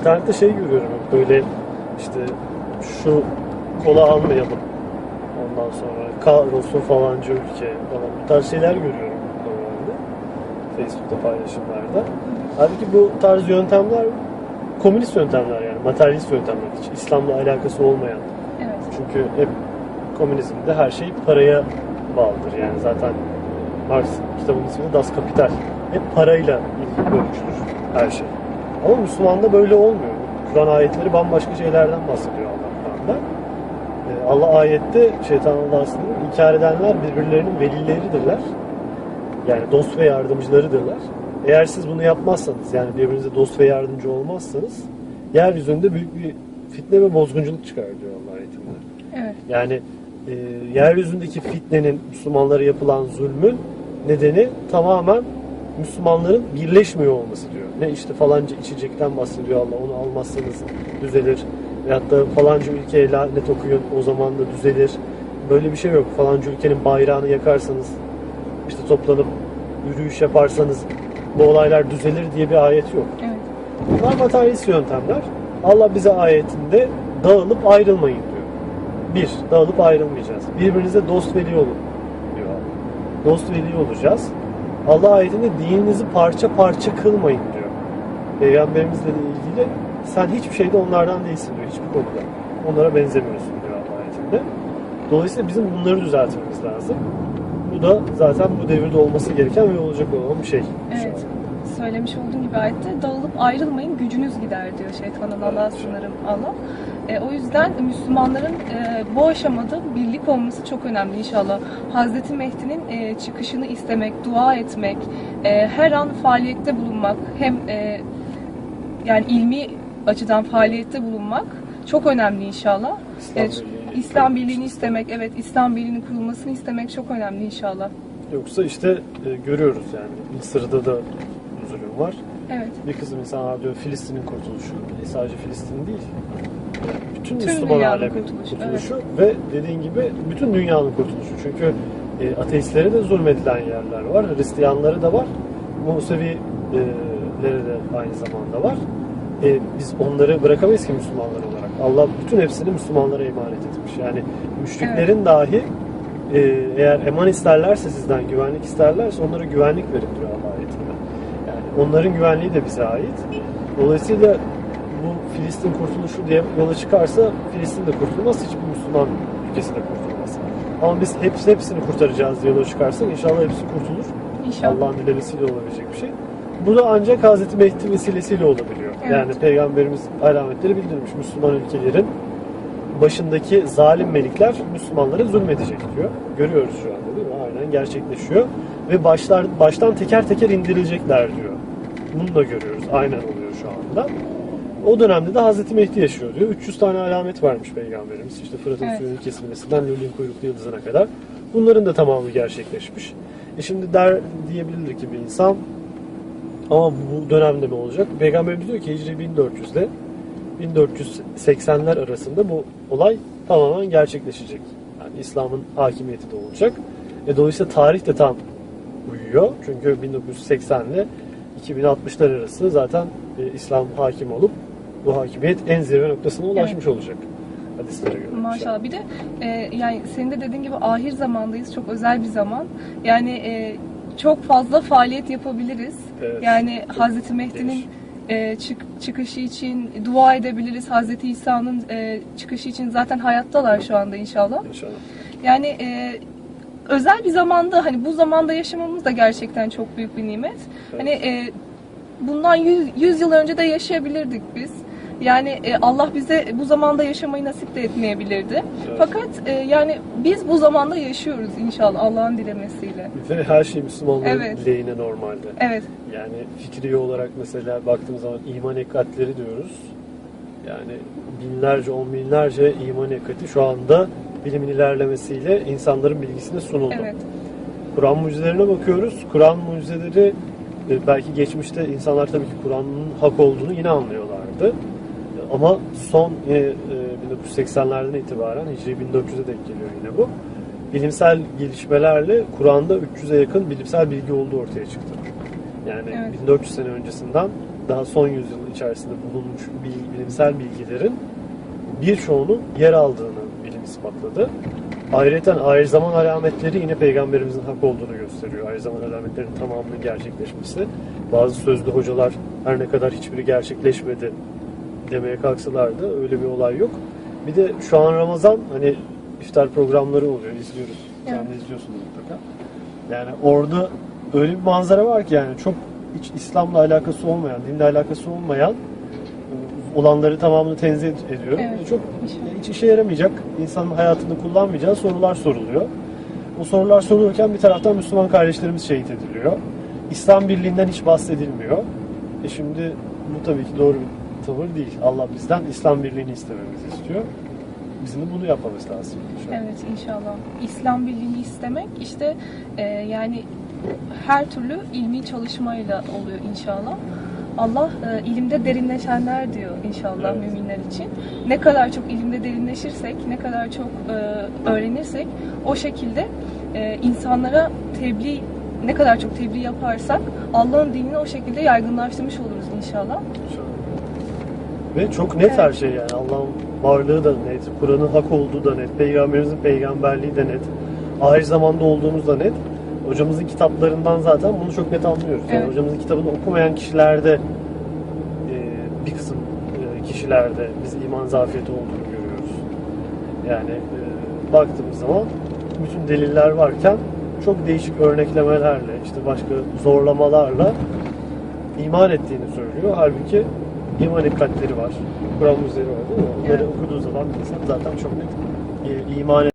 internette şey görüyorum böyle işte şu kola almayalım. Ondan sonra kahrolsun falanca ülke falan bu tarz şeyler görüyorum normalde. Facebook'ta paylaşımlarda. Halbuki bu tarz yöntemler komünist yöntemler yani materyalist yöntemler hiç İslam'la alakası olmayan. Evet. Çünkü hep komünizmde her şey paraya bağlıdır. Yani zaten Marx kitabının ismi de Das Kapital. Hep parayla ölçülür her şey. Ama Müslüman'da böyle olmuyor. Kur'an ayetleri bambaşka şeylerden bahsediyor Allah Kur'an'da. Ee, Allah ayette şeytan Allah'ın inkar edenler birbirlerinin velileridirler. Yani dost ve yardımcılarıdırlar. Eğer siz bunu yapmazsanız yani birbirinize dost ve yardımcı olmazsanız yeryüzünde büyük bir fitne ve bozgunculuk çıkar diyor Allah ayetinde. Evet. Yani e, yeryüzündeki fitnenin Müslümanlara yapılan zulmün nedeni tamamen Müslümanların birleşmiyor olması diyor. Ne işte falanca içecekten bahsediyor Allah onu almazsanız düzelir. Veyahut da falanca ülkeye lanet okuyun o zaman da düzelir. Böyle bir şey yok. Falanca ülkenin bayrağını yakarsanız işte toplanıp yürüyüş yaparsanız bu olaylar düzelir diye bir ayet yok. Evet. Bunlar materyalist yöntemler. Allah bize ayetinde dağılıp ayrılmayın diyor. Bir, dağılıp ayrılmayacağız. Birbirinize dost veli olun diyor. Dost veli olacağız. Allah ayetinde dininizi parça parça kılmayın diyor. Peygamberimizle de ilgili sen hiçbir şeyde onlardan değilsin diyor. Hiçbir konuda. Onlara benzemiyorsun diyor Allah ayetinde. Dolayısıyla bizim bunları düzeltmemiz lazım. Bu da zaten bu devirde olması gereken ve olacak olan bir şey. Evet. Söylemiş olduğum gibi ayette dağılıp ayrılmayın gücünüz gider diyor şeytanın Allah sınırım Allah. E, o yüzden Müslümanların e, bu aşamada birlik olması çok önemli inşallah. Hazreti Mehdi'nin e, çıkışını istemek, dua etmek, e, her an faaliyette bulunmak, hem e, yani ilmi açıdan faaliyette bulunmak çok önemli inşallah. İslam E, Birliği'ni İslam birliğini istemek, evet İslam birliğinin kurulmasını istemek çok önemli inşallah. Yoksa işte e, görüyoruz yani Mısır'da da zulüm var. Evet. Bir kısım insanlar diyor Filistin'in kurtuluşu. E, sadece Filistin değil. Bütün Tüm Müslüman alemin kurtuluşu, kurtuluşu, ve dediğin gibi bütün dünyanın kurtuluşu. Çünkü e, ateistlere de zulmedilen yerler var. Hristiyanları da var. Musevileri de aynı zamanda var. E, biz onları bırakamayız ki Müslümanlar olarak. Allah bütün hepsini Müslümanlara emanet etmiş. Yani müşriklerin dahi e, eğer eman isterlerse sizden güvenlik isterlerse onlara güvenlik verin diyor Allah ayetinde. Onların güvenliği de bize ait. Dolayısıyla bu Filistin kurtuluşu diye yola çıkarsa Filistin de kurtulmaz, hiçbir Müslüman ülkesi de kurtulmaz. Ama biz hepsi, hepsini kurtaracağız diye yola çıkarsak inşallah hepsi kurtulur. İnşallah. Allah'ın dilemesiyle olabilecek bir şey. Bu da ancak Hazreti Mehdi vesilesiyle olabiliyor. Evet. Yani Peygamberimiz alametleri bildirmiş Müslüman ülkelerin başındaki zalim melikler Müslümanlara zulmedecek diyor. Görüyoruz şu anda değil mi? Aynen gerçekleşiyor. Ve başlar baştan teker teker indirilecekler diyor. Bunu da görüyoruz. Aynen oluyor şu anda. O dönemde de Hazreti Mehdi yaşıyor diyor. 300 tane alamet varmış Peygamberimiz. İşte Fırat'ın Evet. suyunun kesilmesinden Lülin kuyruklu yıldızına kadar. Bunların da tamamı gerçekleşmiş. E şimdi der diyebilir ki bir insan ama bu dönemde mi olacak? Peygamberimiz diyor ki Hicri 1400'de 1480'ler arasında bu olay tamamen gerçekleşecek. Yani İslam'ın hakimiyeti de olacak. E dolayısıyla tarih de tam uyuyor. Çünkü 1980 ile 2060'lar arası zaten e, İslam hakim olup bu hakimiyet en zirve noktasına ulaşmış olacak. Hadislere göre. Maşallah. Bir de e, yani senin de dediğin gibi ahir zamandayız. Çok özel bir zaman. Yani e, çok fazla faaliyet yapabiliriz. Evet. Yani Çok Hazreti Mehdi'nin e, çık, çıkışı için dua edebiliriz. Hazreti İsa'nın e, çıkışı için zaten hayattalar şu anda inşallah. İnşallah. Yani e, özel bir zamanda hani bu zamanda yaşamamız da gerçekten çok büyük bir nimet. Evet. Hani e, bundan 100, 100 yıl önce de yaşayabilirdik biz. Yani e, Allah bize bu zamanda yaşamayı nasip de etmeyebilirdi. Evet. Fakat e, yani biz bu zamanda yaşıyoruz inşallah Allah'ın dilemesiyle. Ve her şey Müslümanların Evet. lehine normalde. Evet. Yani fikri olarak mesela baktığımız zaman iman ekatleri diyoruz. Yani binlerce, on binlerce iman ekati şu anda bilimin ilerlemesiyle insanların bilgisine sunuldu. Evet. Kur'an mucizelerine bakıyoruz. Kur'an mucizeleri e, belki geçmişte insanlar tabii ki Kur'an'ın hak olduğunu yine anlıyorlardı. Ama son e, e, 1980'lerden itibaren Hicri 1400'e denk geliyor yine bu. Bilimsel gelişmelerle Kur'an'da 300'e yakın bilimsel bilgi olduğu ortaya çıktı. Yani Evet. 1400 sene öncesinden daha son yüzyıl içerisinde bulunmuş bil- bilimsel bilgilerin birçoğunun yer aldığını ispatladı. Ayrıca ayrı zaman alametleri yine peygamberimizin hak olduğunu gösteriyor. Ayrı zaman alametlerinin tamamının gerçekleşmesi. Bazı sözlü hocalar her ne kadar hiçbiri gerçekleşmedi demeye kalksalar da öyle bir olay yok. Bir de şu an Ramazan hani iftar programları oluyor, izliyoruz. Sen de Evet. izliyorsunuz mutlaka. Yani orada öyle bir manzara var ki yani çok hiç İslam'la alakası olmayan, dinle alakası olmayan olanları tamamını tenzih ediyorum. Evet, Çok hiç işe yaramayacak, insanın hayatında kullanmayacağı sorular soruluyor. O sorular sorulurken bir taraftan Müslüman kardeşlerimiz şehit ediliyor. İslam birliğinden hiç bahsedilmiyor. E şimdi bu tabii ki doğru bir tavır değil. Allah bizden İslam birliğini istememizi istiyor. Bizim de bunu yapmamız lazım. şu an. Evet inşallah. İslam birliğini istemek işte e, yani her türlü ilmi çalışmayla oluyor inşallah. Allah e, ilimde derinleşenler diyor inşallah Evet. müminler için. Ne kadar çok ilimde derinleşirsek, ne kadar çok e, öğrenirsek o şekilde e, insanlara tebliğ ne kadar çok tebliğ yaparsak Allah'ın dinini o şekilde yaygınlaştırmış oluruz inşallah. Ve çok net Evet. her şey yani. Allah'ın varlığı da net, Kur'an'ın hak olduğu da net, Peygamberimizin peygamberliği de net, ahir zamanda olduğumuz da net. Hocamızın kitaplarından zaten bunu çok net anlıyoruz. Yani Evet. hocamızın kitabını okumayan kişilerde e, bir kısım e, kişilerde biz iman zafiyeti olduğunu görüyoruz. Yani e, baktığımız zaman bütün deliller varken çok değişik örneklemelerle, işte başka zorlamalarla iman ettiğini söylüyor. Halbuki iman kalpleri var. Kur'an üzeri var değil mi? Onları Evet. okuduğu zaman insan zaten çok net iman